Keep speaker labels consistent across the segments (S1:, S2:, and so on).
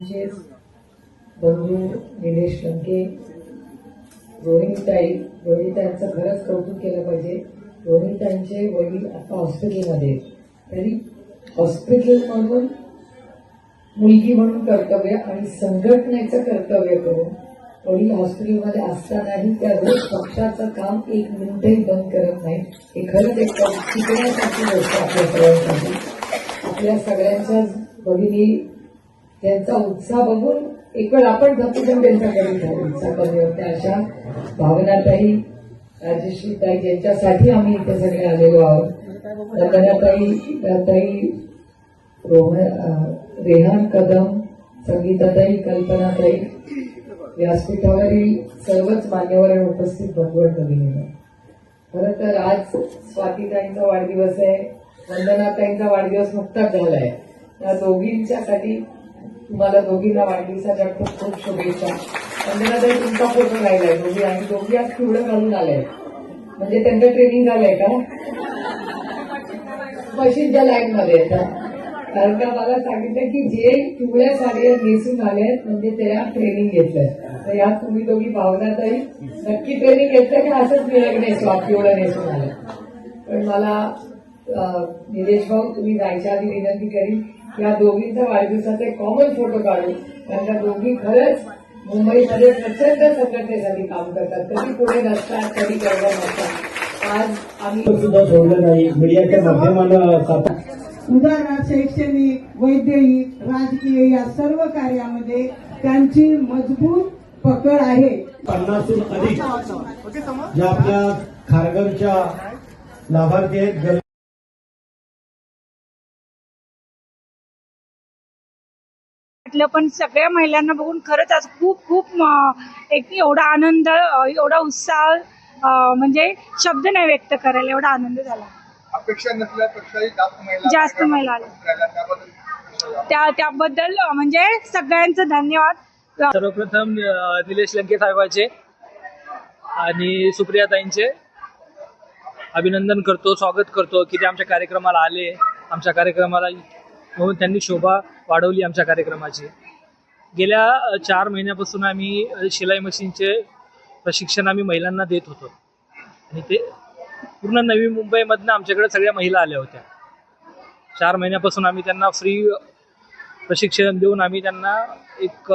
S1: आमचे बंधू निलेश लंके रोहिंग टाईमचं खरंच कौतुक केलं पाहिजे. रोहिणीताईंचे वडील आता हॉस्पिटलमध्ये तरी हॉस्पिटल म्हणून मुलगी म्हणून कर्तव्य आणि संघटनेचं कर्तव्य करून वडील हॉस्पिटलमध्ये असतानाही त्या रोज पक्षाचं काम एक मिनिटही बंद करत नाही हे खरंच एक शिकण्यासारखी गोष्ट आपल्या सगळ्यांसाठी आपल्या सगळ्यांच्याच भगिनी त्यांचा उत्साह बघून एक वेळ आपण थकू पण त्यांच्याकडे जाऊ उत्साह कमी होता अशा भावनाताई राजश्रीताई ज्यांच्यासाठी आम्ही इथे सगळे आलेलो आहोत. रंजनाताई ताई रोहन रेहान कदम संगीताताई कल्पनाताई व्यासपीठावरील सर्वच मान्यवर उपस्थित भगवत भगिनी खरं तर आज स्वातीताईंचा वाढदिवस आहे वंदनाताईंचा वाढदिवस नुकताच झालाय. या दोघींच्यासाठी तुम्हाला दोघींना वाढदिवसाच्या खूप खूप शुभेच्छा. वंदनाताई तुमचा फोटो राहिलाय दोघी आणि दोघी आज पिवळं घालून आलाय म्हणजे त्यांचं ट्रेनिंग झालंय का? मशीनच्या लाईन मध्ये येतात कारण का मला सांगितलं की जे पिवळ्या साड्या नेसून आले म्हणजे त्या ट्रेनिंग घेतलंय. तर यात तुम्ही दोघी भावनाताई नक्की ट्रेनिंग घेतलं की असंच निळग नेसवा पिवळं नेसून आलं पण मला निलेश भाऊ तुम्ही जायच्या आधी विनंती करीन या दोघींचा वाढदिवसाचा एक कॉमन फोटो काढू कारण त्या दोघी खरंच मुंबईमध्ये प्रचंड संघटनेसाठी काम करतात. कधी पुढे नसतात कधी करत नसतात. आज आम्ही
S2: सुद्धा सोडलं नाही. मीडियाच्या माध्यमानं सात-
S3: उदाहरण शैक्षणिक वैद्यकीय राजकीय या सर्व कार्यामध्ये त्यांची मजबूत पकड आहे.
S2: पन्नासहून अधिक ज्या आपल्या खारघरच्या लाभार्थी आहेत
S4: वाटलं पण सगळ्या महिलांना बघून खरंच आज खूप खूप एक एवढा आनंद एवढा उत्साह म्हणजे शब्द नाही व्यक्त करायला एवढा आनंद झाला.
S5: अपेक्षा जास्त महिला
S4: जास्त महिला आल्या. त्या त्याबद्दल म्हणजे सगळ्यांचं धन्यवाद.
S6: सर्वप्रथम निलेश लंके साहेबांचे आणि सुप्रियाताईंचे अभिनंदन करतो स्वागत करतो की ते आमच्या कार्यक्रमाला आले. आमच्या कार्यक्रमाला म्हणून त्यांनी शोभा वाढवली आमच्या कार्यक्रमाची. गेल्या चार महिन्यापासून आम्ही शिलाई मशीनचे प्रशिक्षण आम्ही महिलांना देत होतो. आणि ते पूर्ण नवी मुंबईमधनं आमच्याकडे सगळ्या महिला आल्या होत्या. चार महिन्यापासून आम्ही त्यांना फ्री प्रशिक्षण देऊन आम्ही त्यांना एक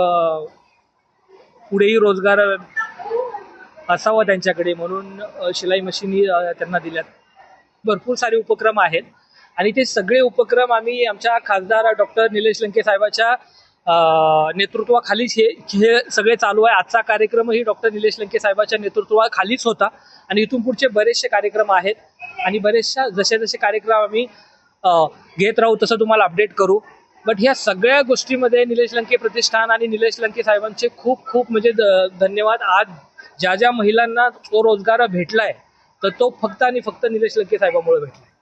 S6: पुढेही रोजगार असावा त्यांच्याकडे म्हणून शिलाई मशीनी त्यांना दिल्यात. भरपूर सारे उपक्रम आहेत. आणि ते सगळे उपक्रम आम्ही आमच्या खासदार डॉक्टर निलेश लंके साहेबाच्या नेतृत्वाखालीच हे हे सगळे चालू आहे. आजचा कार्यक्रमही डॉक्टर निलेश लंके साहेबाच्या नेतृत्वाखालीच होता. आणि इथून पुढचे बरेचसे कार्यक्रम आहेत. आणि बरेचशा जसे जसे कार्यक्रम आम्ही घेत राहू तसं तुम्हाला अपडेट करू. बट ह्या सगळ्या गोष्टीमध्ये निलेश लंके प्रतिष्ठान आणि निलेश लंके साहेबांचे खूप खूप म्हणजे द- धन्यवाद. आज ज्या ज्या महिलांना तो रोजगार भेटलाय तर तो फक्त आणि फक्त निलेश लंके साहेबांमुळे भेटला